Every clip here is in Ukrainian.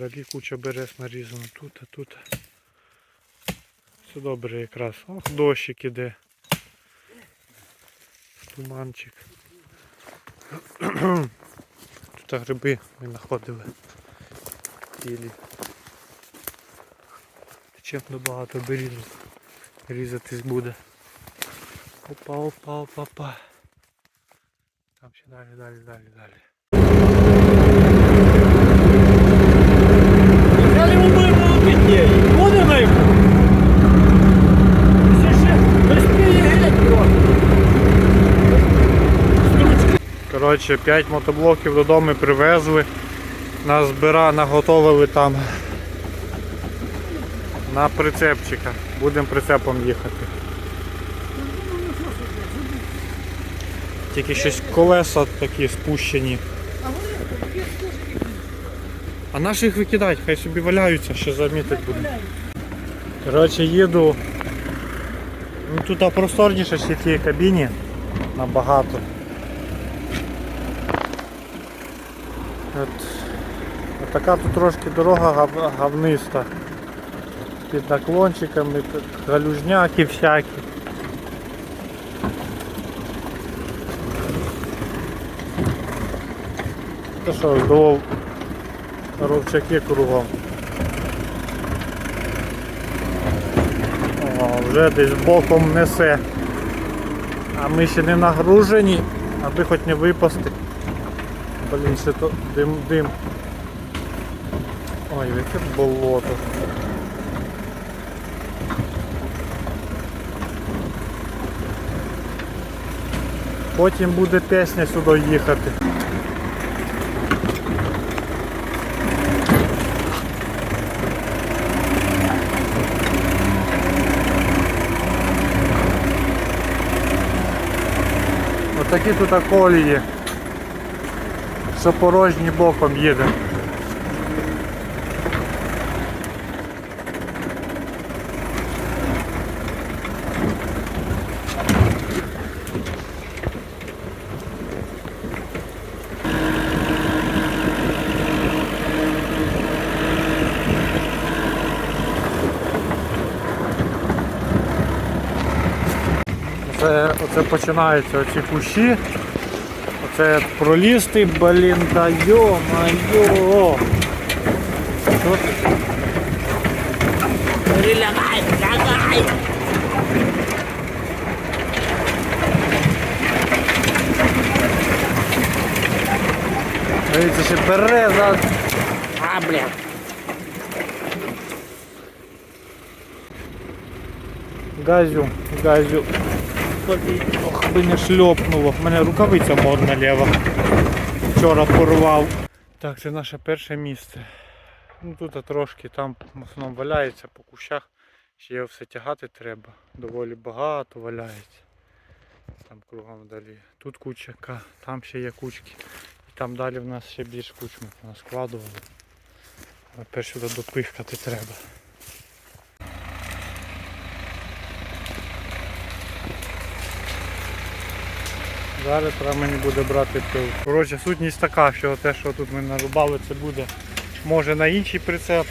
Далі куча берез нарізано тут, а тут. Все добре якраз. Ох, дощик іде. Туманчик. Тут гриби ми знаходили. Тілі. Чим багато берізок. Різатись буде. Опа, опа, опа, опа. Там ще далі, далі, далі, далі. Коротше, 5 мотоблоків додому привезли. Нас збира наготовили там на прицепчика. Будемо прицепом їхати. Тільки щось колеса такі спущені. А наші їх викидають, хай собі валяються, що замітить буде. Коротше, їду. Ну, тут просторніше, ще в тій кабіні. Набагато. От, от така тут трошки дорога гав, гавниста. Під наклончиками, тут галюжняки всякі. Та що, здолов ровчаки кругом. О, вже десь боком несе. А ми ще не нагружені, аби хоч не випасти. Блін, ще то дим дим. Ой, яке болото. Потім буде пісня сюди їхати. Отакі тут колії що порожній боком їде. Це, оце починаються оці кущі. Оце пролізти, блін, да йо-майо. Що ти? Перелягай, лягай. Дивіться, ще береза. А, блядь. Газю, газю. Блін, Ох, би шльопнуло. У мене рукавиця модна ліва. Вчора порвав. Так, це наше перше місце. Ну тут трошки там в основному валяється по кущах. Ще його все тягати треба. Доволі багато валяється. Там кругом далі. Тут кучака, там ще є кучки. І там далі в нас ще більш куч ми складували. Але перш сюди допихкати треба. Зараз треба мені буде брати пил. Коротше, сутність така, що те, що тут ми нарубали, це буде може на інший прицеп,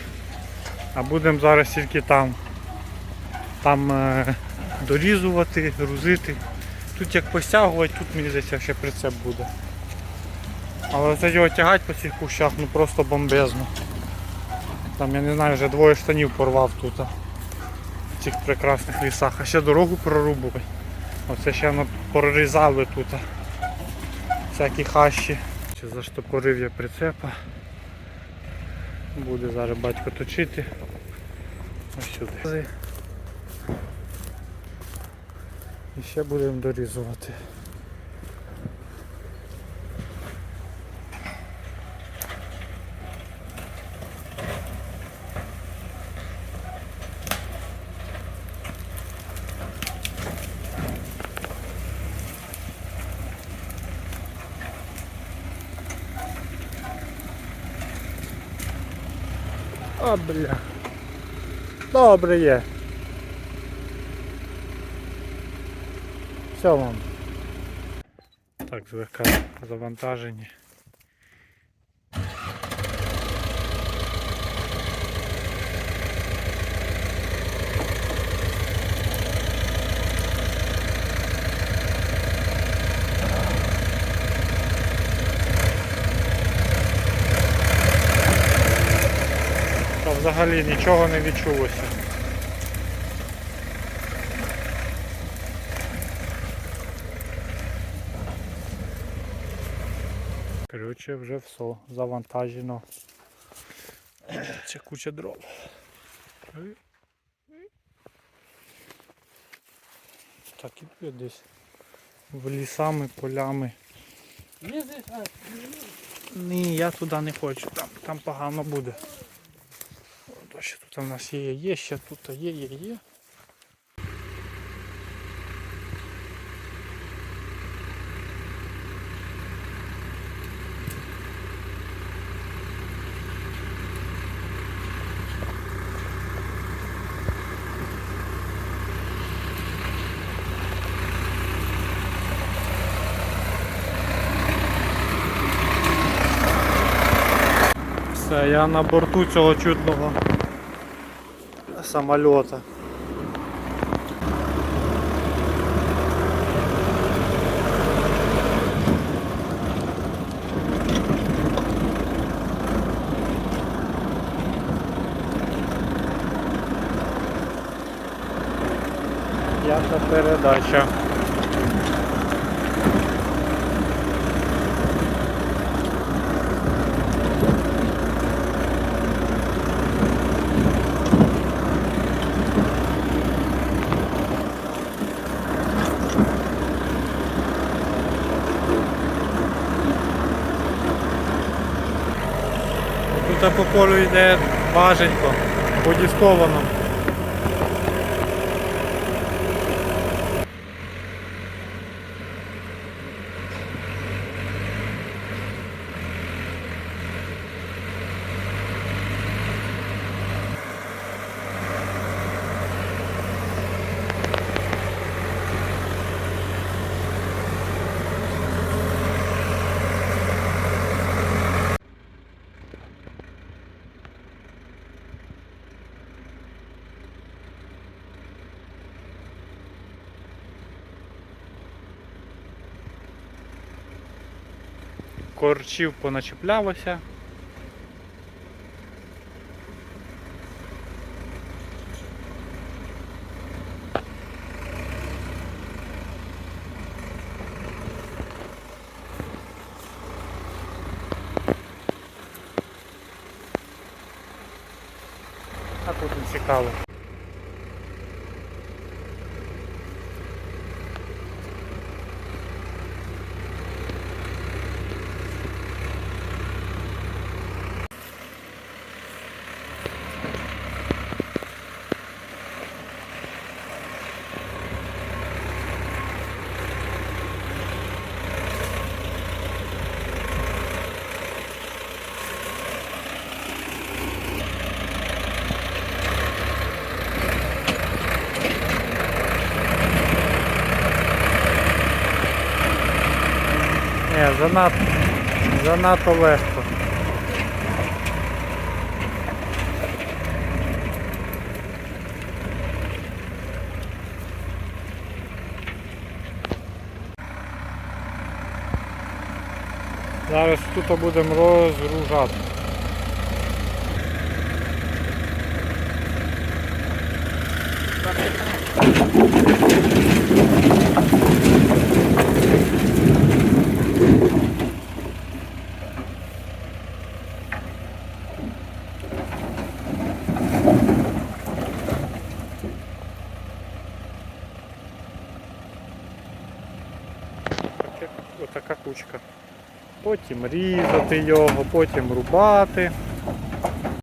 а будемо зараз тільки там. Там е, дорізувати, грузити. Тут як постягувати, тут мені здається ще прицеп буде. Але це його тягати по цих кущах ну просто бомбезно. Там я не знаю, вже двоє штанів порвав тут. В цих прекрасних лісах. А ще дорогу прорубувати. Оце ще воно прорізали тут. Всякі хащі. Ще заштопорив я прицепа. Буде зараз батько точити. Ось сюди. І ще будемо дорізувати. А, бля. Добре є. Все вам. Так, зверка завантажені. Взагалі нічого не відчулося. Коротше, вже все, завантажено. Це куча дров. Так іду десь в лісами, полями. Ні, я туди не хочу, там, там погано буде. У нас є, є, ще тут є, є, є. Я на борту цього чудного самолета. Пятая передача. Тут по полю йде важенько, подісковано. Корчів поначеплялося. А тут не цікаво. Занадто, занадто легко. Зараз тут будемо розгружати. Таке- Отака кучка. Потім різати його, потім рубати.